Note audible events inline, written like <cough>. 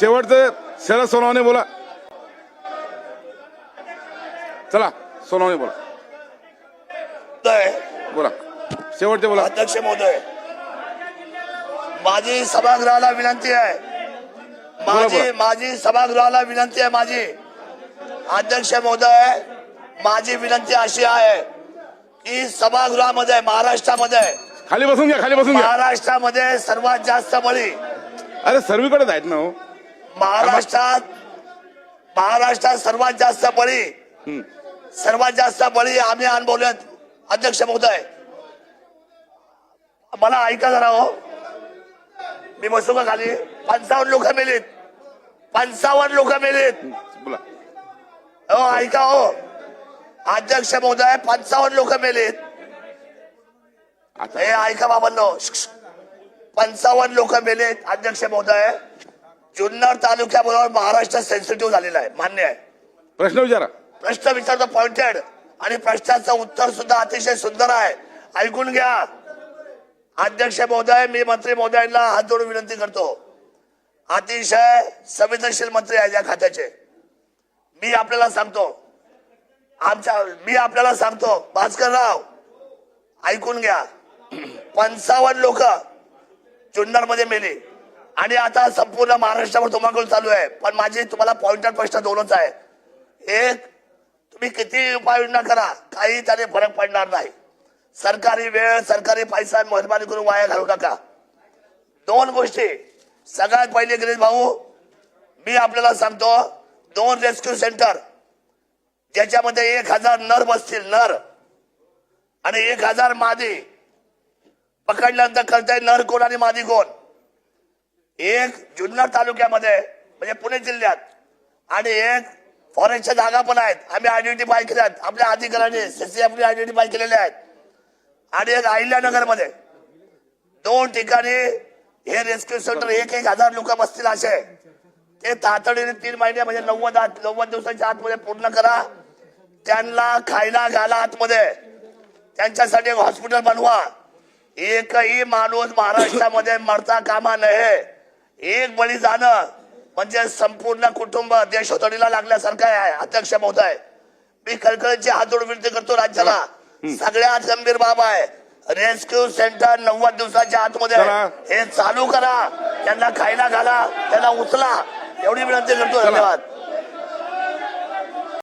शेवटचं शरद सोनवणे बोला. चला सोनवणे बोला. बोला. शेवटचे बोला. अध्यक्ष महोदय माझी सभागृहाला विनंती आहे. माझी. माझी सभागृहाला विनंती आहे माझी. अध्यक्ष महोदय माझी विनंती अशी आहे की सभागृहामध्ये महाराष्ट्रामध्ये खाली बसून घ्या खाली बसून महाराष्ट्रामध्ये सर्वात जास्त बळी अरे सर्वीकडेच आहेत ना हो. महाराष्ट्रात महाराष्ट्रात सर्वात जास्त बळी. सर्वात जास्त बळी आम्ही अनुभवलेत अध्यक्ष महोदय. मला ऐका जरा हो. मी बसू का खाली? पंचावन्न लोक मेलीत. पंचावन्न लोक मेलीत. बोला. हो ऐका हो. अध्यक्ष महोदय पंचावन्न लोक मेलीत. हे ऐका बाबांनो. पंचावन्न लोक मेलेत अध्यक्ष महोदय. जुन्नर तालुक्याबरोबर महाराष्ट्र सेन्सिटिव्ह झालेला आहे. मान्य आहे. प्रश्न विचारा. प्रश्न विचारतो पॉइंटेड आणि प्रश्नाचं उत्तर सुद्धा अतिशय सुंदर आहे. ऐकून घ्या. अध्यक्ष महोदय मी मंत्री महोदयांना हात जोडून विनंती करतो. अतिशय संवेदनशील मंत्री आहे या खात्याचे. मी आपल्याला सांगतो. आमच्या मी आपल्याला सांगतो. भास्कर राव ऐकून घ्या. <clears throat> पंचावन्न लोक जुन्नरमध्ये मेली. आणि आता संपूर्ण महाराष्ट्रावर धुमाकूळ चालू आहे. पण माझे तुम्हाला पॉइंटर प्रश्न दोनच आहे. एक तुम्ही किती उपाययोजना करा काही त्याने फरक पडणार नाही. सरकारी वेळ सरकारी पैसा मेहरबानी करून वाया घालू नका. दोन गोष्टी. सगळ्यात पहिले गिरीश भाऊ मी आपल्याला सांगतो दोन रेस्क्यू सेंटर. ज्याच्यामध्ये एक हजार नर बसतील नर. आणि एक हजार मादी. पकडल्यानंतर करताय नर कोण आणि मादी कोण? एक जुन्नर तालुक्यामध्ये म्हणजे पुणे जिल्ह्यात आणि एक फॉरेस्टच्या जागा पण आहेत. आम्ही आयडेंटिफाय केल्या आहेत. आपल्या अधिकाऱ्यांनी सीसीएफने आयडेंटिफाय केलेल्या आहेत. आणि एक अहिल्यानगरमध्ये दोन ठिकाणी हे रेस्क्यू सेंटर एक एक हजार लोक बसतील असे. ते तातडीने तीन महिने म्हणजे नव्वद नव्वद दिवसाच्या आतमध्ये पूर्ण करा. त्यांना खायला घाला आतमध्ये. त्यांच्यासाठी एक हॉस्पिटल बनवा. एकही माणूस महाराष्ट्रामध्ये मरता कामा नये. एक बळी जाणं म्हणजे संपूर्ण कुटुंब देशोतडीला लागल्यासारखं आहे अध्यक्ष महोदय मी कळकळीची हात जोडून विनंती करतो राज्याला. सगळ्यात गंभीर बाब आहे रेस्क्यू सेंटर नव्वद दिवसाच्या आतमध्ये. हे चालू करा त्यांना खायला घाला त्यांना उचला. एवढी विनंती करतो धन्यवाद.